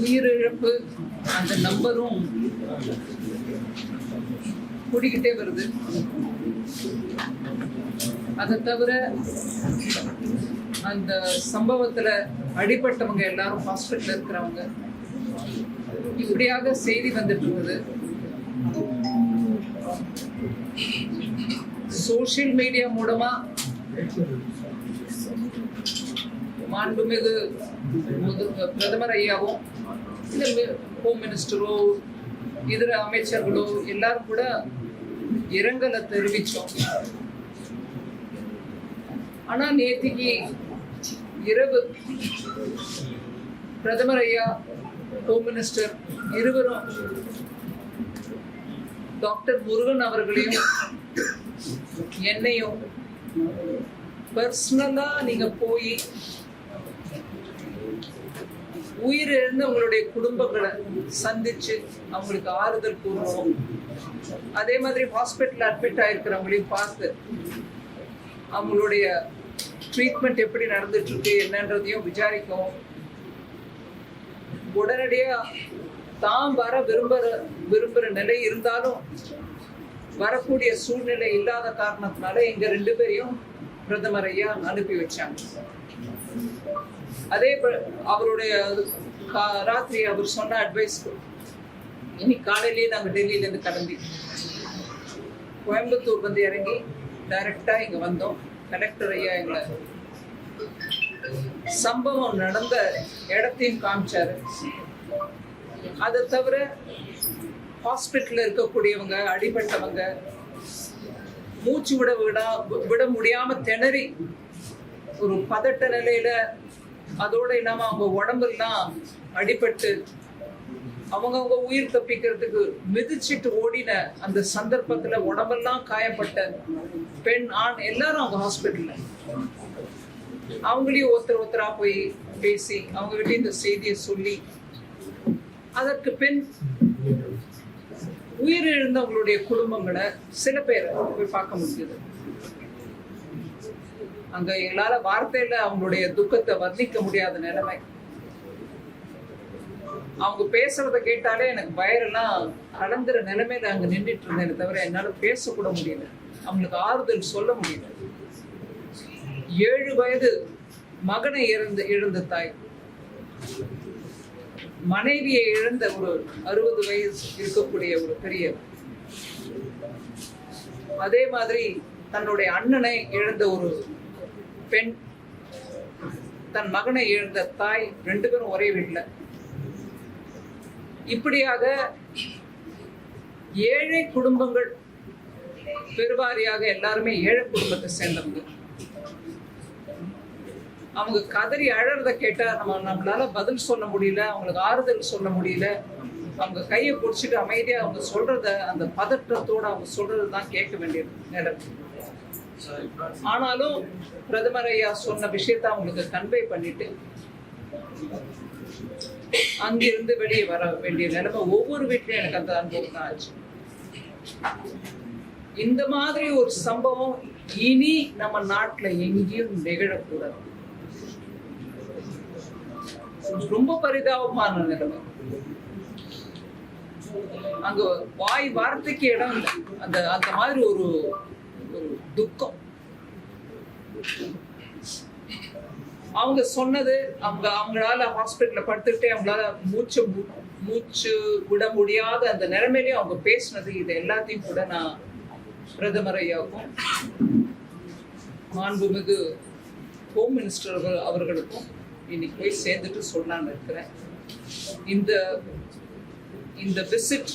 உயிரிழப்பு அந்த நம்பரும் கூடிக்கிட்டே வருது. அதை தவிர அந்த சம்பவத்துல அடிபட்டவங்க எல்லாரும் ஹாஸ்பிட்டல் இருக்கிறவங்க இப்படியாக செய்தி வந்துட்டு இருக்குது சோஷியல் மீடியா மூலமா மாண்புமிகு பிரதமர் ஐயாவும் இல்லை ஹோம் மினிஸ்டரோ இதர அமைச்சர்களோ எல்லாரும் கூட இரங்கலை தெரிவிச்சோம். ஆனா நேத்திக்கு இரவு பிரதமர் ஐயா ஹோம் மினிஸ்டர் இருவரும் டாக்டர் முருகன் அவர்களையும் என்னையும் பர்சனலாக நீங்க போய் உயிரிழந்தவங்களுடைய குடும்பங்களை சந்திச்சு அவங்களுக்கு ஆறுதல் கூறுவோம். அதே மாதிரி ஹாஸ்பிட்டல் அட்மிட் ஆயிருக்கிறவங்களையும் பார்த்து அவங்களுடைய ட்ரீட்மெண்ட் எப்படி நடந்துட்டு இருக்கு என்னன்றதையும் விசாரிக்கும் உடனடியா தான் வர விரும்புற விரும்புற நிலை இருந்தாலும் வரக்கூடிய சூழ்நிலை இல்லாத காரணத்தினால எங்க ரெண்டு பேரையும் பிரதமர் ஐயா அனுப்பி வச்சாங்க. அதே அவருடைய கா- ராத்திரி அவர் சொன்ன அட்வைஸ் இன்னைக்கு காலையிலேயே நாங்கள் டெல்லியிலேருந்து கிளம்பி கோயம்புத்தூர் வந்து இறங்கி டைரக்டாக இங்கே வந்தோம். கலெக்டர் ஐயா எங்களை சம்பவம் நடந்த இடத்தையும் காமிச்சாரு. அதை தவிர ஹாஸ்பிட்டல்ல இருக்கக்கூடியவங்க அடிபட்டவங்க மூச்சு விட விடா விட முடியாமல் திணறி ஒரு பதட்ட நிலையில அதோட இல்லாம அவங்க உடம்பெல்லாம் அடிபட்டு அவங்கவுங்க உயிர் தப்பிக்கிறதுக்கு மிதிச்சிட்டு ஓடின அந்த சந்தர்ப்பத்துல உடம்பெல்லாம் காயப்பட்ட பெண் ஆண் எல்லாரும் அவங்க ஹாஸ்பிட்டல்ல அவங்களையும் ஒருத்தர் ஒருத்தரா போய் பேசி அவங்க கிட்ட இந்த செய்தியை சொல்லி அதற்கு பின் உயிரிழந்தவங்களுடைய குடும்பங்களை சில பேரை போய் பார்க்க முடியுது அங்க எங்களால வார்த்தையில அவங்களுடைய துக்கத்தை வர்ணிக்க முடியாத நிலைமை. அவங்க பேசுறத கேட்டாலே எனக்கு வயரெல்லாம் கலந்துற நிலைமையில அங்க நின்றுட்டு இருந்தேனே தவிர என்னால பேசக்கூட முடியல. அவங்களுக்கு ஆறுதல் சொல்ல முடியல. ஏழு வயது மகனை இழந்த இழந்த தாய். மனைவியை இழந்த ஒரு அறுபது வயசு இருக்கக்கூடிய ஒரு பெரியவர் அதே மாதிரி தன்னுடைய அண்ணனை இழந்த ஒரு பெண் தன் மகனை இழந்த தாய் ரெண்டு பேரும் ஒரே வீட்டில் இப்படியாக ஏழை குடும்பங்கள் பெருவாரியாக எல்லாருமே ஏழை குடும்பத்தை சேர்ந்தவங்க. அவங்க கதறி அழறத கேட்டா நம்ம நம்மளால பதில் சொல்ல முடியல அவங்களுக்கு ஆறுதல் சொல்ல முடியல. அவங்க கையை பிடிச்சிட்டு அமைதியா அவங்க சொல்றத அந்த பதற்றத்தோட அவங்க சொல்றது தான் கேட்க வேண்டியது நேரம். ஆனாலும் பிரதமர் ஐயா சொன்ன விஷயத்த அவங்களுக்கு கன்வே பண்ணிட்டு அங்கிருந்து வெளியே வர வேண்டிய நிலைமை ஒவ்வொரு வீட்லயும் எனக்கு அந்த அனுபவம் தான் ஆச்சு. இந்த மாதிரி ஒரு சம்பவம் இனி நம்ம நாட்டுல எங்கேயும் நிகழக்கூடாது. ரொம்ப பரிதாபமான நிலைமை. அங்க வாய் வார்த்தைக்கு இடம் அந்த அந்த மாதிரி ஒரு ஒரு துக்கம். அவங்க சொன்னது அவங்க அவங்களால ஹாஸ்பிட்டல்ல படுத்துக்கிட்டே அவங்களால மூச்சு மூச்சு விட முடியாத அந்த நிலைமையிலயும் அவங்க பேசினது. இது எல்லாத்தையும் கூட நான் பிரதமர் ஐயாவுக்கும் மாண்புமிகு ஹோம் மினிஸ்டர் அவர்களுக்கும் இன்னைக்கு போய் சேர்ந்துட்டு சொல்லான்னு இருக்கிறேன். இந்த இந்த விசிட்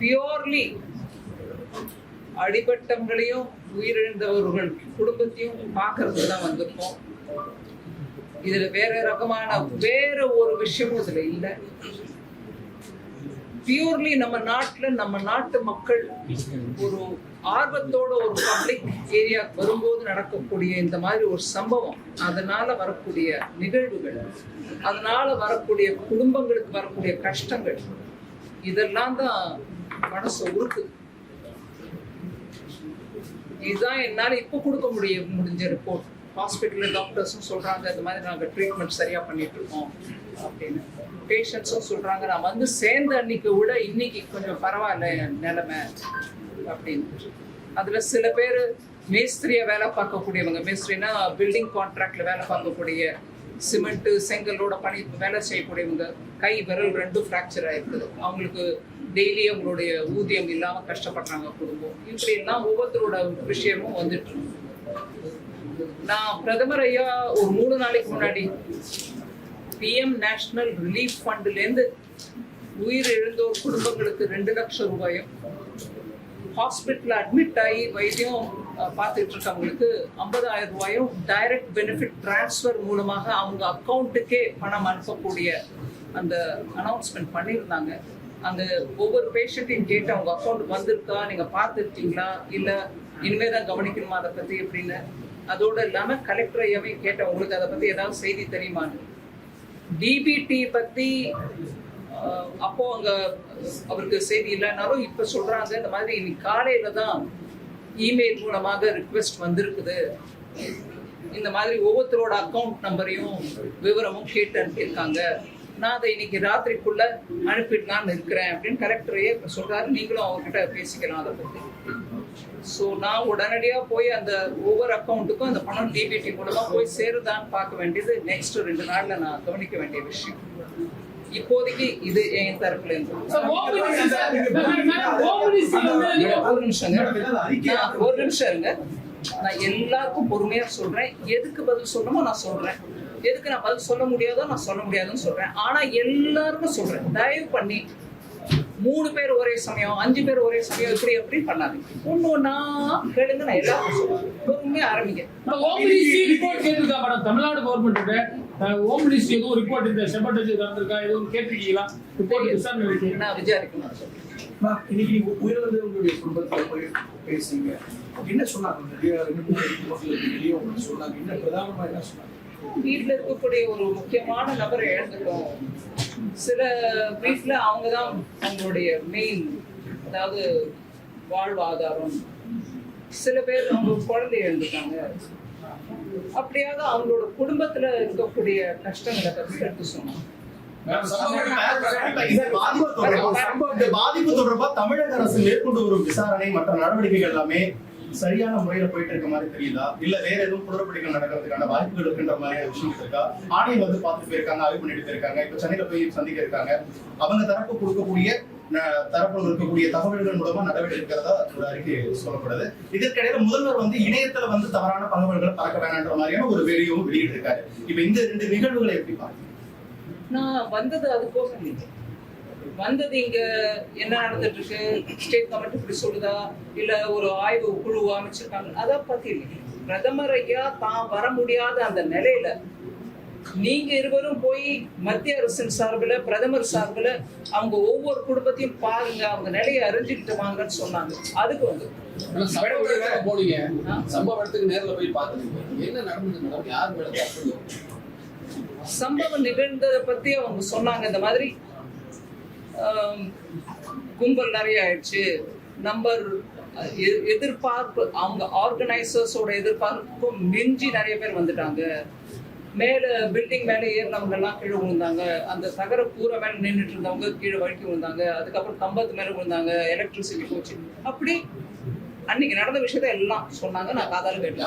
பியோர்லி அடிபட்டவங்களையும் உயிரிழந்தவர்கள் குடும்பத்தையும் பார்க்கறதுக்கு தான் வந்திருக்கோம். இதுல வேற ரகமான வேற ஒரு விஷயமும் இதுல இல்லை. பியூர்லி நம்ம நாட்டுல நம்ம நாட்டு மக்கள் ஒரு ஆர்வத்தோட ஒரு பப்ளிக் ஏரியா வரும்போது நடக்கக்கூடிய இந்த மாதிரி ஒரு சம்பவம் அதனால வரக்கூடிய நிகழ்வுகள் அதனால வரக்கூடிய குடும்பங்களுக்கு வரக்கூடிய கஷ்டங்கள் இதெல்லாம் தான் மனசு உருக்குது. இதுதான் என்னால் இப்போ கொடுக்க முடிய முடிஞ்ச ரிப்போர்ட் ஹாஸ்பிட்டலில் டாக்டர்ஸும் சொல்கிறாங்க இந்த மாதிரி நாங்கள் ட்ரீட்மெண்ட் சரியாக பண்ணிட்டு இருக்கோம் அப்படின்னு. பேஷண்ட்ஸும் சொல்கிறாங்க நான் வந்து சேர்ந்த அன்னைக்கு விட இன்னைக்கு கொஞ்சம் பரவாயில்ல என் நிலைமை அப்படின்னு. அதில் சில பேர் மேஸ்திரியை வேலை பார்க்கக்கூடியவங்க மேஸ்திரினா பில்டிங் கான்ட்ராக்டில் வேலை பார்க்கக்கூடிய சிமெண்ட்டு செங்கலோட பணி வேலை செய்யக்கூடியவங்க கை விரல் ரெண்டும் ஃப்ராக்சர் ஆயிருக்குது. அவங்களுக்கு டெய்லி அவங்களுடைய ஊதியம் இல்லாமல் கஷ்டப்படுறாங்க குடும்பம். இப்படி எல்லாம் ஒவ்வொருத்தரோட விஷயமும் வந்துட்டு இருக்கு. நான் பிரதமர் ஐயா ஒரு மூணு நாளைக்கு முன்னாடி பிஎம் நேஷனல் ரிலீஃப் ஃபண்ட்லேருந்து உயிர் இழந்தோர் குடும்பங்களுக்கு ரெண்டு லட்சம் ரூபாயும் ஹாஸ்பிட்டல் அட்மிட் ஆகி வைத்தியம் பார்த்துட்டு இருக்கவங்களுக்கு ஐம்பதாயிரம் ரூபாயும் டைரக்ட் பெனிஃபிட் டிரான்ஸ்ஃபர் மூலமாக அவங்க அக்கௌண்ட்டுக்கே பணம் அனுப்பக்கூடிய அந்த அனௌன்ஸ்மெண்ட் பண்ணியிருந்தாங்க. அந்த ஒவ்வொரு பேஷண்ட்டையும் கேட்டு அவங்க அக்கௌண்ட் வந்திருக்கா? நீங்கள் பார்த்துருக்கீங்களா? இல்லை இனிமே தான் கவனிக்கணுமா அதை பற்றி எப்படின்னு அதோடு இல்லாமல் கலெக்டர் ஐயாவே கேட்டேன் உங்களுக்கு அதை பற்றி ஏதாவது செய்தி தெரியுமான்னு? டிபிடி பற்றி அப்போ அங்கே அவருக்கு செய்தி இல்லைனாலும் இப்போ சொல்கிறாங்க இந்த மாதிரி இன்னைக்கு காலையில் தான் இமெயில் மூலமாக ரிக்வெஸ்ட் வந்திருக்குது. இந்த மாதிரி ஒவ்வொருத்தரோட அக்கவுண்ட் நம்பரையும் விவரமும் கேட்டு அனுப்பியிருக்காங்க. நான் அதை இன்னைக்கு ராத்திரிக்குள்ள அனுப்பிடலான்னு இருக்கிறேன் அப்படின்னு கலெக்டரையே சொல்றாரு. நீங்களும் அவர்கிட்ட பேசிக்கலாம் அதை பத்தி. ஸோ நான் உடனடியா போய் அந்த ஒவ்வொரு அக்கௌண்ட்டுக்கும் அந்த பணம் டிபிடி மூலமா போய் சேருதான்னு பார்க்க வேண்டியது நெக்ஸ்ட் ரெண்டு நாள்ல நான் கவனிக்க வேண்டிய விஷயம். இப்போதைக்கு இது என் தரப்புல ஒரு நிமிஷம் நான் ஒரு நிமிஷம் இருங்க நான் எல்லாருக்கும் பொறுமையா சொல்றேன். எதுக்கு பதில் சொல்லணுமோ நான் சொல்றேன். எதுக்கு நான் பதில் சொல்ல முடியாதோ நான் சொல்ல முடியாதுன்னு சொல்றேன். ஆனா எல்லாருக்கும் சொல்றேன். தயவு பண்ணி மூணு பேர் ஒரே சமயம் அஞ்சு பேர் ஒரே சமயம் இப்படி எப்படி பண்ணாதீங்க. ஒண்ணு ஒண்ணா கேளுங்க நான் எல்லாருக்கும் சொல்றேன். பொறுமையா ஆரம்பிங்க. இப்ப home ministry report கேட்டிருக்கா madam? Tamil Nadu government home ministry எதுவும் ரிப்போர்ட் இந்த செப்பட்டேஜ் வந்திருக்கா எதுவும் கேட்டிருக்கீங்களா? ரிப்போர்ட் விசாரணை நான் விசாரிக்கணும். இன்னைக்கு நீங்க உயர்ந்து உங்களுடைய குடும்பத்துல போய் பேசுறீங்க. என்ன சொன்னாங்க? நிறைய ரெண்டு மூணு வெளியே சொன்னாங்க. என்ன பிரதானமா என்ன சொன்னாங்க? வீட்ல இருக்கக்கூடிய ஒரு முக்கியமான நபரை இழந்துட்டோம். சில வீட்ல அவங்க தான் அவங்களுடைய மெயின் அதாவது வாழ்வாதாரம் சில பேர் அவங்க குழந்தை இழந்துட்டாங்க. அப்படியாக அவங்களோட குடும்பத்துல இருக்கக்கூடிய கஷ்டங்களை பத்தி எடுத்து சொன்னாங்க. பாதிப்பு தொடர்பா தமிழக அரசு மேற்கொண்டு வரும் விசாரணை மற்ற நடவடிக்கைகள் எல்லாமே சரியான முறையில போயிட்டு இருக்க மாதிரி தெரியுதா? இல்ல வேற எதுவும் குளறுபடிகள் நடக்கிறதுக்கான வாய்ப்புகள் இருக்குன்ற மாதிரி விஷயம் இருக்கா? ஆணையம் வந்து பார்த்து போயிருக்காங்க ஆய்வு பண்ணிட்டு போயிருக்காங்க இப்ப சென்னையில போய் சந்திக்க இருக்காங்க. அவங்க தரப்பு கொடுக்கக்கூடிய தரப்புல இருக்கக்கூடிய தகவல்கள் மூலமா நடவடிக்கை இருக்கிறதா ஒரு அறிக்கை சொல்லப்படுது. இதற்கிடையில முதல்வர் வந்து இணையத்துல வந்து தவறான தகவல்களை பறக்க வேணான்ற மாதிரியான ஒரு வீடியோவும் வெளியிட்டு இருக்காரு இப்ப இந்த ரெண்டு நிகழ்வுகளை எப்படி பாருங்க நான் வந்தது அதுக்கோசம் இல்லை வந்தது இங்க என்ன நடந்துட்டு இருக்கு ஸ்டேட் கவர்மெண்ட் இப்படி சொல்லுதா? இல்ல ஒரு ஆய்வு குழு அமைச்சிருக்காங்க. அதை பத்தி இல்லை. பிரதமர் ஐயா தான் வர முடியாத அந்த நிலையில நீங்க இருவரும் போய் மத்திய அரசின் சார்பில் பிரதமர் சார்பில் அவங்க ஒவ்வொரு குடும்பத்தையும் பாருங்க. அவங்க நிலையை அறிஞ்சுக்கிட்டு வாங்கன்னு சொன்னாங்க. அதுக்கு வந்து. சம்பவ இடத்துக்கு போனீங்க. ஆ. சம்பவ இடத்துக்கு நேர்ல போய் பாத்துருக்கீங்க என்ன நடந்தது மேடம் யார் மேல தப்பு? சம்பவம் நிகழ்ந்ததை பத்தி அவங்க சொன்னாங்க. இந்த மாதிரி கும்பல் நிறைய ஆயிடுச்சு. நம்பர் எதிர்பார்ப்பு அவங்க ஆர்கனைசர்ஸோட எதிர்பார்ப்புக்கும் மிஞ்சி நிறைய பேர் வந்துட்டாங்க. மேலே பில்டிங் மேலே ஏறினவங்கெல்லாம் கீழே விழுந்தாங்க. அந்த சகர கூரை மேலே நின்றுட்டு இருந்தவங்க கீழே வழுக்கி விழுந்தாங்க. அதுக்கப்புறம் கம்பத்து மேலே விழுந்தாங்க. எலக்ட்ரிசிட்டி போச்சு. அப்படி அன்னைக்கு நடந்த விஷயத்த எல்லாம் சொன்னாங்க. நான் காதால் கேட்டேன்.